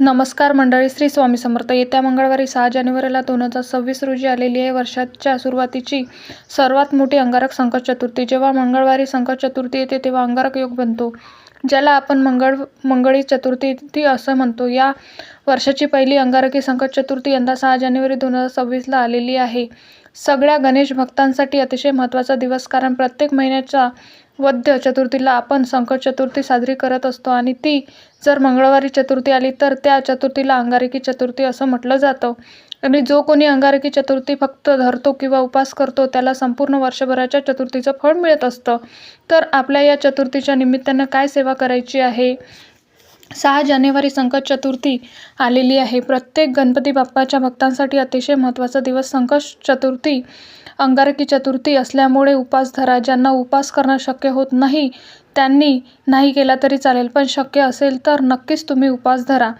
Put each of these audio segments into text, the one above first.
नमस्कार मंडळी श्री स्वामी समर्थ. येत्या मंगळवारी सहा जानेवारीला दोन हजार सव्वीस रोजी आलेली आहे वर्षाच्या सुरुवातीची सर्वात मोठी अंगारक संकट चतुर्थी जेव्हा मंगळवारी संकट चतुर्थी येते तेव्हा अंगारक योग बनतो ज्याला आपण मंगळ मंगळी चतुर्थी ती असं म्हणतो. या वर्षाची पहिली अंगारकी संकट चतुर्थी यंदा सहा जानेवारी दोन हजार सव्वीसला आलेली आहे. सगळ्या गणेश भक्तांसाठी अतिशय महत्त्वाचा दिवस कारण प्रत्येक महिन्याच्या वद्य चतुर्थीला आपण संकट चतुर्थी साजरी करत असतो आणि ती जर मंगळवारी चतुर्थी आली तर त्या चतुर्थीला अंगारकी चतुर्थी असं म्हटलं जातं. आणि जो कोणी अंगारकी चतुर्थी फक्त धरतो किंवा उपास करतो त्याला संपूर्ण वर्षभराच्या चतुर्थीचं फळ मिळत असतं. तर आपल्या या चतुर्थीच्या निमित्तानं काय सेवा करायची आहे? सहा जानेवारी संकट चतुर्थी आलेली आहे. प्रत्येक गणपती बाप्पाच्या भक्तांसाठी अतिशय महत्त्वाचा दिवस संकट चतुर्थी अंगारकी चतुर्थी असल्यामुळे उपास धरा. ज्यांना उपास करणं शक्य होत नाही त्यांनी नाही केला तरी चालेल पण शक्य असेल तर नक्कीच तुम्ही उपास धरा.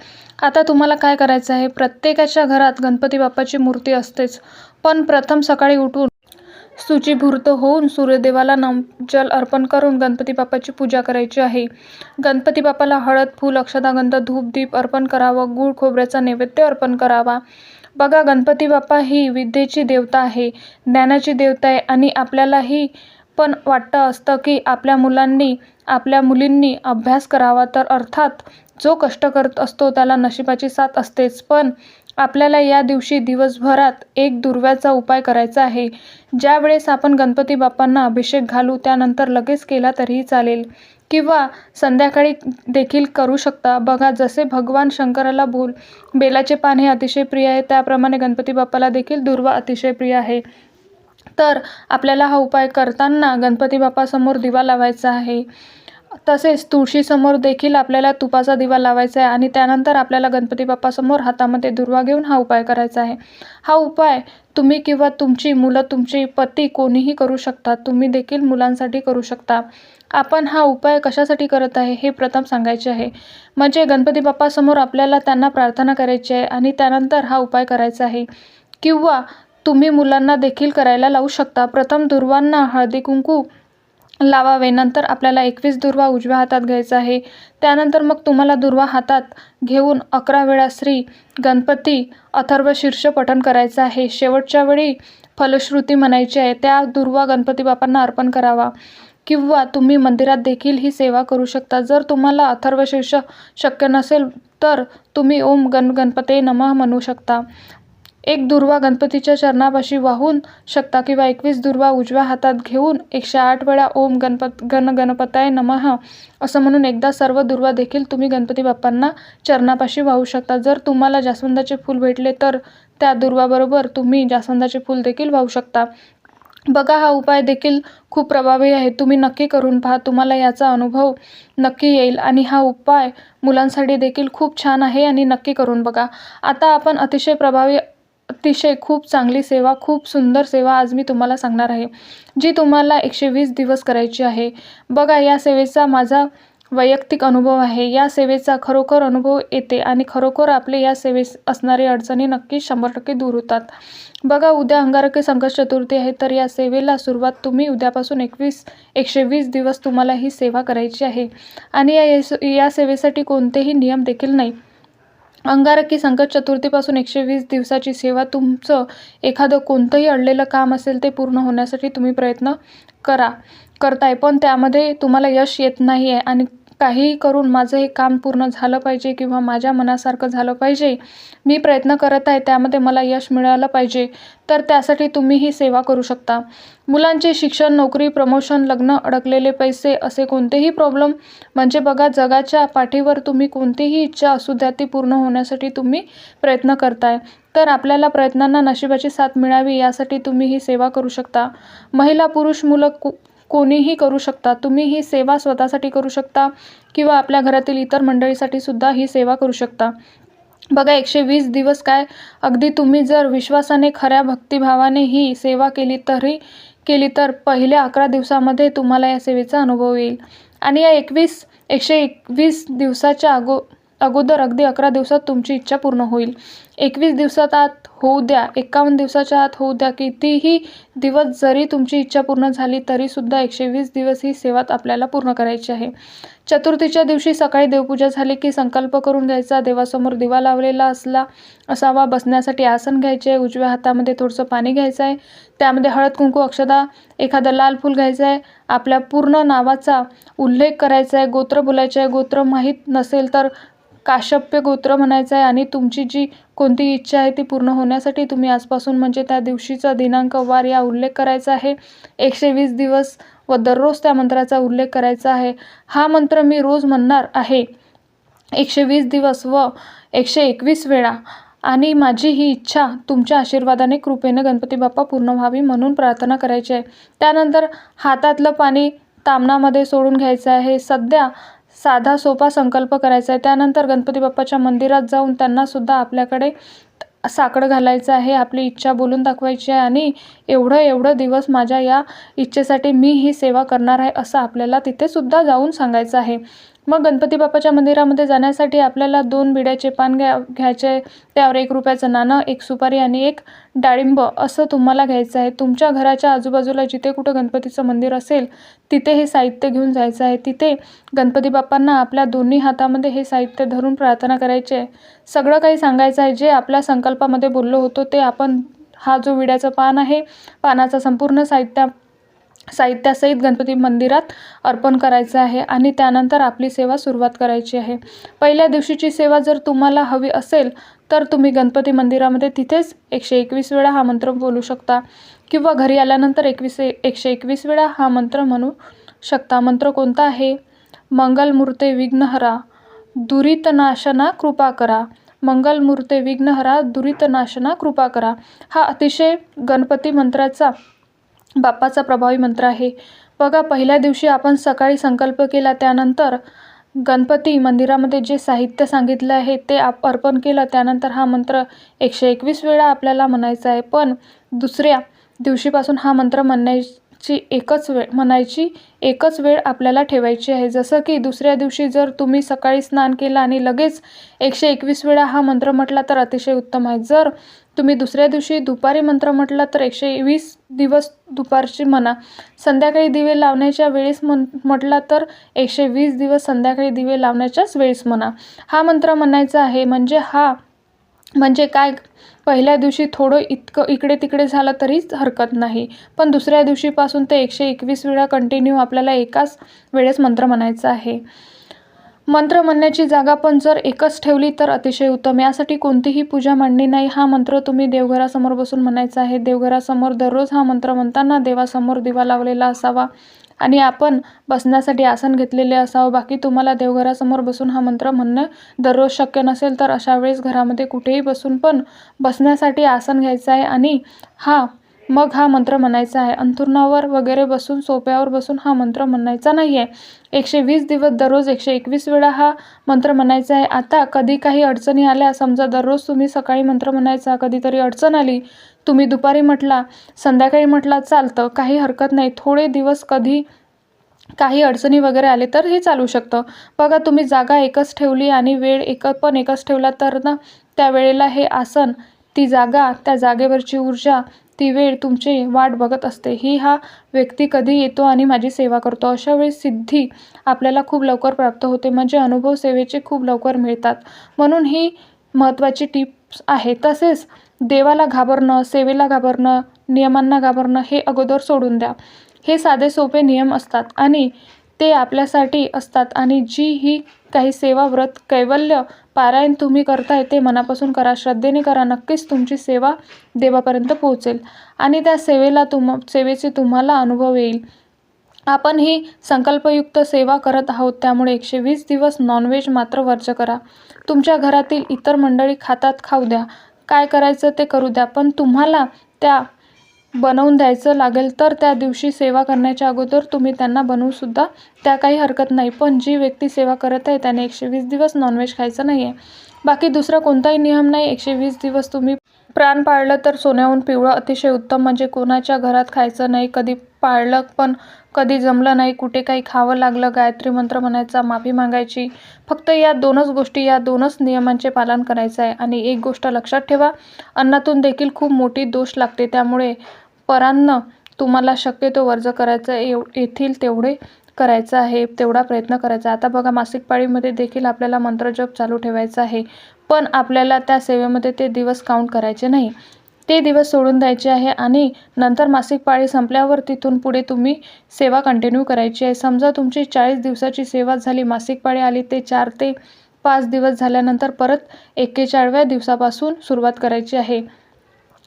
आता तुम्हाला काय करायचं आहे? प्रत्येकाच्या घरात गणपती बाप्पाची मूर्ती असतेच पण प्रथम सकाळी उठून शुचिभूर्त होऊन सूर्यदेवाला नम जल अर्पण करून गणपती बाप्पाची पूजा करायची आहे. गणपती बाप्पाला हळद फूल अक्षदागंध धूप दीप अर्पण करावं गूळ खोबऱ्याचा नैवेद्य अर्पण करावा. बघा गणपती बाप्पा ही विद्येची देवता आहे ज्ञानाची देवता आहे आणि आपल्यालाही पण वाटतं असतं की आपल्या मुलांनी आपल्या मुलींनी अभ्यास करावा. तर अर्थात जो कष्ट करत असतो त्याला नशिबाची साथ असतेच. पण आपल्याला या दिवशी दिवसभरात एक दुर्व्याचा उपाय करायचा आहे. ज्यावेळेस आपण गणपती बाप्पांना अभिषेक घालू त्यानंतर लगेच केला तरीही चालेल. किंवा संध्याकाळी देखील करू शकता. बघा जसे भगवान शंकराला बोल बेलाचे पान हे अतिशय प्रिय आहे त्याप्रमाणे गणपती बाप्पाला देखील दुर्वा अतिशय प्रिय आहे. तर आपल्याला हा उपाय करताना गणपती बाप्पासमोर दिवा लावायचा आहे. तसेच तुळशीसमोर देखील आपल्याला तुपाचा दिवा लावायचा आहे आणि त्यानंतर आपल्याला गणपती बाप्पासमोर हातामध्ये दुर्वा घेऊन हा उपाय करायचा आहे. हा उपाय तुम्ही किंवा तुमची मुलं तुमची पती कोणीही करू शकता तुम्ही देखील मुलांसाठी करू शकता. आपण हा उपाय कशासाठी करत आहे हे प्रथम सांगायचे आहे. म्हणजे गणपती बाप्पासमोर आपल्याला त्यांना प्रार्थना करायची आहे आणि त्यानंतर हा उपाय करायचा आहे. किंवा तुम्ही मुलांना देखील करायला लावू शकता. प्रथम दुर्वांना हळदी कुंकू लावावे. नंतर आपल्याला एकवीस दुर्वा उजव्या हातात घ्यायचा आहे. त्यानंतर मग तुम्हाला दुर्वा हातात घेऊन अकरा वेळा श्री गणपती अथर्व शीर्ष पठण करायचं आहे. शेवटच्या वेळी फलश्रुती म्हणायची आहे. त्या दुर्वा गणपती बाप्पांना अर्पण करावा. किंवा तुम्ही मंदिरात देखील ही सेवा करू शकता. जर तुम्हाला अथर्वशीर्ष शक्य नसेल तर तुम्ही ओम गण गणपते नमः म्हणू शकता. एक दुर्वा गणपतीच्या चरणापाशी वाहून शकता किंवा एकवीस दुर्वा उजव्या हातात घेऊन एकशे आठ वेळा ओम गणपत गण गणपताय नमः असं म्हणून एकदा सर्व दुर्वा देखील तुम्ही गणपती बाप्पांना चरणापाशी वाहू शकता. जर तुम्हाला जास्वंदाचे फूल भेटले तर त्या दुर्वाबरोबर तुम्ही जास्वंदाचे फूल देखील वाहू शकता. बघा हा उपाय देखील खूप प्रभावी आहे. तुम्ही नक्की करून पहा. तुम्हाला याचा अनुभव नक्की येईल आणि हा उपाय मुलांसाठी देखील खूप छान आहे आणि नक्की करून बघा. आता आपण अतिशय प्रभावी अतिशय खूप चांगली सेवा खूप सुंदर सेवा आज मी तुम्हाला सांगणार आहे जी तुम्हाला एकशे वीस दिवस करायची आहे. बघा या सेवेचा माझा वैयक्तिक अनुभव आहे. या सेवेचा खरोखर अनुभव येते आणि खरोखर आपले या सेवेस असणारी अडचणी नक्की शंभर टक्के दूर होतात. बघा उद्या अंगारकी संकट चतुर्थी आहे तर या सेवेला सुरुवात तुम्ही उद्यापासून एकवीस एकशे वीस दिवस तुम्हाला ही सेवा करायची आहे. आणि या या सेवेसाठी कोणतेही नियम देखील नाही. अंगारकी संकट चतुर्थीपासून एकशे वीस दिवसाची सेवा तुमचं एखादं कोणतंही अडलेलं काम असेल ते पूर्ण होण्यासाठी तुम्ही प्रयत्न करा करताय. पण त्यामध्ये तुम्हाला यश येत नाही आहे आणि काहीही करून माझं हे काम पूर्ण झालं पाहिजे किंवा माझ्या मनासारखं झालं पाहिजे मी प्रयत्न करत आहे त्यामध्ये मला यश मिळालं पाहिजे तर त्यासाठी तुम्ही ही सेवा करू शकता. मुलांचे शिक्षण नोकरी प्रमोशन लग्न अडकलेले पैसे असे कोणतेही प्रॉब्लेम म्हणजे बघा जगाच्या पाठीवर तुम्ही कोणतीही इच्छा असू द्या ती पूर्ण होण्यासाठी तुम्ही प्रयत्न करताय. तर आपल्याला प्रयत्नांना नशिबाची साथ मिळावी यासाठी तुम्ही ही सेवा करू शकता. महिला पुरुष मुलं कु कोणीही करू शकता. तुम्ही ही सेवा स्वतःसाठी करू शकता किंवा आपल्या घरातील इतर मंडळीसाठी सुद्धा ही सेवा करू शकता. बघा एकशे वीस दिवस काय? अगदी तुम्ही जर विश्वासाने खऱ्या भक्तिभावाने ही सेवा केली तरी केली तर पहिल्या अकरा दिवसामध्ये तुम्हाला या सेवेचा अनुभव येईल. आणि या एकवीस एकशे एकवीस दिवसाच्या अगो अगोदर अगदी अकरा दिवसात तुमची इच्छा पूर्ण होईल. एकवीस दिवसात आत होऊ द्या एकावन्न दिवसाच्या आत होऊ द्या कितीही दिवस जरी तुमची इच्छा पूर्ण झाली तरीसुद्धा एकशे वीस दिवस ही सेवा आपल्याला पूर्ण करायची आहे. चतुर्थीच्या दिवशी सकाळी देवपूजा झाली की संकल्प करून घ्यायचा देवासमोर दिवा लावलेला असला असावा बसण्यासाठी आसन घ्यायचे आहे उजव्या हातामध्ये थोडंसं पाणी घ्यायचं आहे त्यामध्ये हळद कुंकू अक्षदा एखादं लाल फूल घ्यायचं आहे आपल्या पूर्ण नावाचा उल्लेख करायचा आहे गोत्र बोलायचं आहे गोत्र माहीत नसेल तर काश्यप्य गोत्र म्हणायचं आहे आणि तुमची जी कोणती इच्छा आहे ती पूर्ण होण्यासाठी तुम्ही आजपासून म्हणजे त्या दिवशीचा दिनांक वार या उल्लेख करायचा आहे. एकशे वीस दिवस व दररोज त्या मंत्राचा उल्लेख करायचा आहे. हा मंत्र मी रोज म्हणणार आहे. एकशे वीस दिवस व एकशे एकवीस वेळा आणि माझी ही इच्छा तुमच्या आशीर्वादाने कृपेने गणपती बाप्पा पूर्ण व्हावी म्हणून प्रार्थना करायची आहे. त्यानंतर हातातलं पाणी तामणामध्ये सोडून घ्यायचं आहे. सध्या साधा सोपा संकल्प करायचा आहे. त्यानंतर गणपती बाप्पाच्या मंदिरात जाऊन त्यांनासुद्धा आपल्याकडे साकडं घालायचं आहे आपली इच्छा बोलून दाखवायची आहे आणि एवढं एवढं दिवस माझ्या या इच्छेसाठी मी ही सेवा करणार आहे असं आपल्याला तिथेसुद्धा जाऊन सांगायचं आहे. मग गणपती बाप्पाच्या मंदिरामध्ये जाण्यासाठी आपल्याला दोन बिड्याचे पान घ्या घ्यायचे त्यावर एक रुपयाचं नाणं एक सुपारी आणि एक डाळिंब असं तुम्हाला घ्यायचं आहे. तुमच्या घराच्या आजूबाजूला जिथे कुठं गणपतीचं मंदिर असेल तिथे हे साहित्य घेऊन जायचं आहे. तिथे गणपती बाप्पांना आपल्या दोन्ही हातामध्ये हे साहित्य धरून प्रार्थना करायची आहे. सगळं काही सांगायचं आहे. जे आपल्या संकल्पामध्ये बोललो होतो ते आपण हा जो विड्याचं पान आहे पानाचा संपूर्ण साहित्य साहित्यासहित गणपती मंदिरात अर्पण करायचं आहे आणि त्यानंतर आपली सेवा सुरुवात करायची आहे. पहिल्या दिवशीची सेवा जर तुम्हाला हवी असेल तर तुम्ही गणपती मंदिरामध्ये तिथेच एकशे एकवीस वेळा हा मंत्र बोलू शकता किंवा घरी आल्यानंतर एकवीस एकशे एकवीस वेळा हा मंत्र म्हणू शकता. मंत्र कोणता आहे? मंगलमूर्ते विघ्नहरा दुरितनाशना कृपा करा. मंगलमूर्ते विघ्नहरा दुरितनाशना कृपा करा. हा अतिशय गणपती मंत्राचा बाप्पाचा प्रभावी मंत्र आहे. बघा पहिल्या दिवशी आपण सकाळी संकल्प केला त्यानंतर गणपती मंदिरामध्ये जे साहित्य सांगितलं आहे ते आप अर्पण केलं त्यानंतर हा मंत्र एकशे एकवीस वेळा आपल्याला म्हणायचा आहे. पण दुसऱ्या दिवशीपासून हा मंत्र म्हणण्याची एकच वेळ म्हणायची एकच वेळ आपल्याला ठेवायची आहे. जसं की दुसऱ्या दिवशी जर तुम्ही सकाळी स्नान केलं आणि लगेच एकशे एकवीस वेळा हा मंत्र म्हटला तर अतिशय उत्तम आहे. जर तुम्ही दुसऱ्या दिवशी दुपारी मंत्र म्हटला तर एकशे वीस दिवस दुपारची म्हणा. संध्याकाळी दिवे लावण्याच्या वेळेस म्हण म्हटला तर एकशे वीस दिवस संध्याकाळी दिवे लावण्याच्याच वेळेस म्हणा. हा मंत्र म्हणायचा आहे म्हणजे हा म्हणजे काय? पहिल्या दिवशी थोडं इतकं इकडे तिकडे झालं तरीच हरकत नाही. पण दुसऱ्या दिवशीपासून ते एकशे एकवीस वेळा कंटिन्यू आपल्याला एकाच वेळेस मंत्र म्हणायचा आहे. मंत्र म्हणण्याची जागा पण जर एकच ठेवली तर अतिशय उत्तम. यासाठी कोणतीही पूजा मांडणी नाही. हा मंत्र तुम्ही देवघरासमोर बसून म्हणायचा आहे. देवघरासमोर दररोज हा मंत्र म्हणताना देवासमोर दिवा लावलेला असावा आणि आपण बसण्यासाठी आसन घेतलेले असावं. बाकी तुम्हाला देवघरासमोर बसून हा मंत्र म्हणणं दररोज शक्य नसेल तर अशा वेळेस घरामध्ये कुठेही बसून पण बसण्यासाठी आसन घ्यायचं आहे आणि हा मग हा मंत्र म्हणायचा आहे. अंथरुणावर वगैरे बसून सोप्यावर बसून हा मंत्र म्हणायचा नाही आहे एकशे वीस दिवस दररोज एकशे एकवीस वेळा हा मंत्र म्हणायचा आहे. आता कधी काही अडचणी आल्या समजा दररोज तुम्ही सकाळी मंत्र म्हणायचा कधीतरी अडचण आली तुम्ही दुपारी म्हटला संध्याकाळी म्हटला चालतं काही हरकत नाही. थोडे दिवस कधी काही अडचणी वगैरे आले तर हे चालू शकतं. बघा तुम्ही जागा एकच ठेवली आणि वेळ एक पण एकच ठेवला तर ना त्या वेळेला हे आसन ती जागा त्या जागेवरची ऊर्जा ती वेळ तुमची वाट बघत असते. ही हा व्यक्ती कधी येतो आणि माझी सेवा करतो. अशा वेळी सिद्धी आपल्याला खूप लवकर प्राप्त होते. म्हणजे अनुभव सेवेचे खूप लवकर मिळतात. म्हणून ही महत्त्वाची टिप्स आहे. तसेच देवाला घाबरणं सेवेला घाबरणं नियमांना घाबरणं हे अगोदर सोडून द्या. हे साधे सोपे नियम असतात. आणि ते आपल्यासाठी असतात. आणि जी ही काही सेवा व्रत कैवल्य पारायण तुम्ही करताय ते मनापासून करा. श्रद्धेने करा. नक्कीच तुमची सेवा देवापर्यंत पोहोचेल. आणि त्या सेवेला तुम सेवेचे तुम्हाला अनुभव येईल. आपण ही संकल्पयुक्त सेवा करत आहोत. त्यामुळे एकशे वीस दिवस नॉनव्हेज मात्र वर्ज करा. तुमच्या घरातील इतर मंडळी खातात खाऊ द्या. काय करायचं ते करू द्या. पण तुम्हाला त्या बनवून द्यायचं लागेल तर त्या दिवशी सेवा करण्याच्या अगोदर तुम्ही त्यांना बनवूसुद्धा त्या काही हरकत नाही. पण जी व्यक्ती सेवा करत आहे त्याने एकशे वीस दिवस नॉनव्हेज खायचं नाही आहे बाकी दुसरा कोणताही नियम नाही. एकशे वीस दिवस तुम्ही प्राण पाळलं तर सोन्याहून पिवळं अतिशय उत्तम. म्हणजे कोणाच्या घरात खायचं नाही कधी पाळलं पण कधी जमलं नाही कुठे काही खावं लागलं गायत्री मंत्र म्हणायचा माफी मागायची. फक्त या दोनच गोष्टी या दोनच नियमांचे पालन करायचं आहे. आणि एक गोष्ट लक्षात ठेवा अन्नातून देखील खूप मोठी दोष लागते. त्यामुळे परान्न तुम्हाला शक्यतो वर्ज करायचं एव येथील तेवढे करायचं आहे तेवढा प्रयत्न करायचा आता बघा मासिक पाळीमध्ये देखील आपल्याला मंत्रजप चालू ठेवायचा आहे. पण आपल्याला त्या सेवेमध्ये ते दिवस काउंट करायचे नाही. ते दिवस सोडून द्यायचे आहे आणि नंतर मासिक पाळी संपल्यावर तिथून पुढे तुम्ही सेवा कंटिन्यू करायची आहे. समजा तुमची चाळीस दिवसाची सेवा झाली मासिक पाळी आली ते चार ते पाच दिवस झाल्यानंतर परत एक्केचाळव्या दिवसापासून सुरुवात करायची आहे.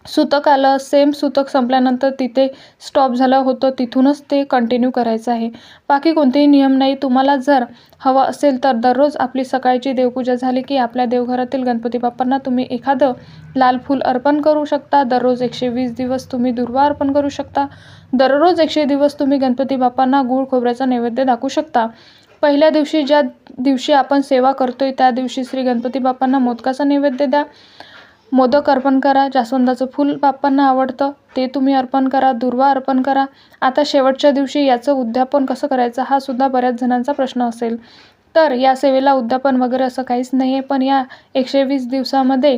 सुतक आलं सेम सुतक संपल्यानंतर तिथे स्टॉप झालं होतं. तिथूनच ते कंटिन्यू करायचं आहे. बाकी कोणतेही नियम नाही. तुम्हाला जर हवं असेल तर दररोज आपली सकाळची देवपूजा झाली की आपल्या देवघरातील गणपती बाप्पांना तुम्ही एखादं लाल फूल अर्पण करू शकता. दररोज एकशे वीस दिवस तुम्ही दुर्वा अर्पण करू शकता. दररोज एकशे दिवस तुम्ही गणपती बाप्पांना गूळ खोबऱ्याचा नैवेद्य दाखवू शकता. पहिल्या दिवशी ज्या दिवशी आपण सेवा करतोय त्या दिवशी श्री गणपती बाप्पांना मोदकाचा नैवेद्य द्या. मोदक अर्पण करा जास्वंदाचं फूल बाप्पांना आवडतं ते तुम्ही अर्पण करा दुर्वा अर्पण करा. आता शेवटच्या दिवशी याचं उद्यापन कसं करायचं हा सुद्धा बऱ्याच जणांचा प्रश्न असेल. तर या सेवेला उद्यापन वगैरे असं काहीच नाही आहे पण या एकशे वीस दिवसामध्ये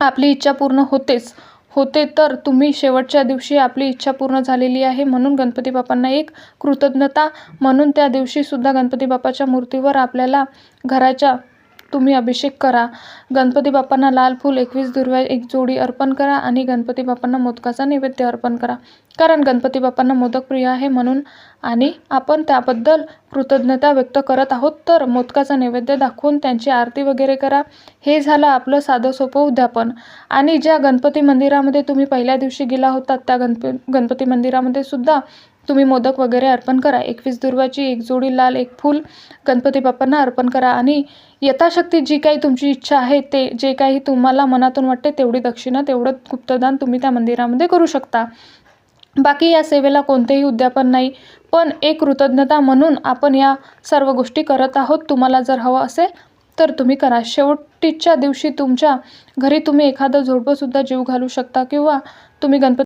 आपली इच्छा पूर्ण होतेच. होते तर तुम्ही शेवटच्या दिवशी आपली इच्छा पूर्ण झालेली आहे म्हणून गणपती बाप्पांना एक कृतज्ञता म्हणून त्या दिवशीसुद्धा गणपती बाप्पाच्या मूर्तीवर आपल्याला घराच्या तुम्ही अभिषेक करा. गणपती बाप्पांना लाल फूल एकवीस दुर्वा एक जोडी अर्पण करा आणि गणपती बाप्पांना मोदकाचा नैवेद्य अर्पण करा. कारण गणपती बाप्पांना मोदक प्रिय आहे म्हणून आणि आपण त्याबद्दल कृतज्ञता व्यक्त करत आहोत तर मोदकाचा नैवेद्य दाखवून त्यांची आरती वगैरे करा. हे झालं आपलं साधं सोपं उद्यापन. आणि ज्या गणपती मंदिरामध्ये तुम्ही पहिल्या दिवशी गेला होतात त्या गणप गणपती मंदिरामध्ये सुद्धा तुम्ही मोदक वगैरे अर्पण करा. एकवीस दुर्वाची एक जोडी लाल एक फूल गणपती बाप्पांना अर्पण करा. आणि यथाशक्ती जी काही तुमची इच्छा आहे ते जे काही तुम्हाला मनातून वाटते तेवढी दक्षिणा तेवढं गुप्तदान तुम्ही त्या मंदिरामध्ये करू शकता. बाकी या सेवेला कोणतेही उद्यापन नाही पण एक कृतज्ञता म्हणून आपण या सर्व गोष्टी करत आहोत. तुम्हाला जर हवं असेल तर तुम्ही करा. शेवटीच्या दिवशी तुमच्या घरी तुम्ही एखादं झोडपंसुद्धा जीव घालू शकता किंवा तुम्ही गणपती